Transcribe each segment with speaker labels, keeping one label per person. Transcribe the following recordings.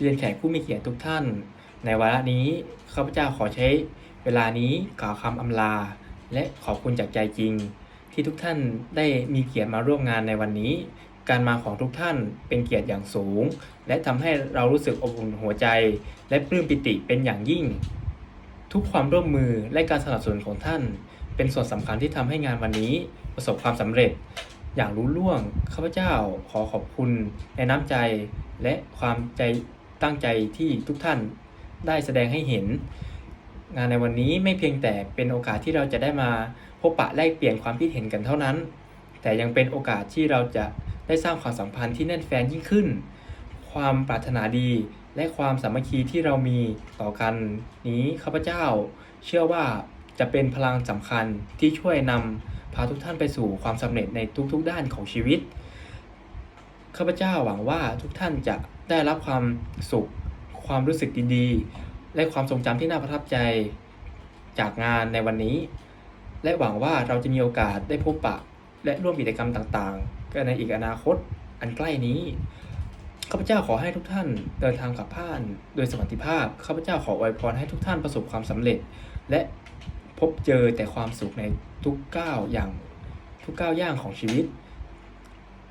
Speaker 1: เรียนแขกผู้มีเกียรติทุกท่าน ในวาระนี้ข้าพเจ้าขอใช้เวลานี้กล่าวคำอำลา และขอบคุณจากใจจริง ที่ทุกท่านได้มีเกียรติมาร่วมงานในวันนี้ การมาของทุกท่านเป็นเกียรติอย่างสูง และทำให้เรารู้สึกอบอุ่นหัวใจ และปลื้มปิติเป็นอย่างยิ่ง ทุกความร่วมมือและการสนับสนุนของท่าน เป็นส่วนสำคัญที่ทำให้งานวันนี้ประสบความสำเร็จ อย่างรู้ล่วงข้าพเจ้าขอขอบคุณในน้ำใจและความใจ ตั้งใจที่ทุกท่านได้แสดงให้เห็น งานในวันนี้ไม่เพียงแต่เป็นโอกาสที่เราจะได้มาพบปะแลกเปลี่ยนความคิดเห็นกันเท่านั้น แต่ยังเป็นโอกาสที่เราจะได้สร้างความสัมพันธ์ที่แน่นแฟนยิ่งขึ้น ความปรารถนาดีและความสามัคคีที่เรามีต่อกันนี้ข้าพเจ้า เชื่อว่าจะเป็นพลังสำคัญที่ช่วยนำพาทุกท่านไปสู่ความสำเร็จในทุกๆด้านของชีวิต ข้าพเจ้าหวังว่าทุกท่านจะได้รับความสุข ความรู้สึกดีๆ และความทรงจำที่น่าประทับใจจากงานในวันนี้ และหวังว่าเราจะมีโอกาสได้พบปะ และร่วมกิจกรรมต่างๆ กันในอีกอนาคตอันใกล้นี้ข้าพเจ้าขอให้ทุกท่านเดินทางกลับบ้าน โดยสวัสดิภาพข้าพเจ้าขออวยพรให้ทุกท่านประสบความสำเร็จ และพบเจอแต่ความสุขในทุกก้าวอย่างทุกก้าวย่างของชีวิต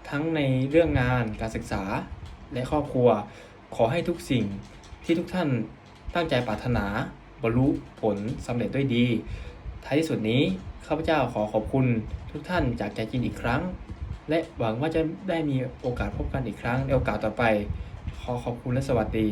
Speaker 1: ทั้งในเรื่องงานการศึกษาและครอบครัว ขอให้ทุกสิ่งที่ทุกท่านตั้งใจปรารถนาบรรลุผลสำเร็จด้วยดี ท้ายที่สุดนี้ข้าพเจ้าขอขอบคุณทุกท่านจากใจจริงอีกครั้ง และหวังว่าจะได้มีโอกาสพบกันอีกครั้งในโอกาสต่อไป ขอขอบคุณและสวัสดี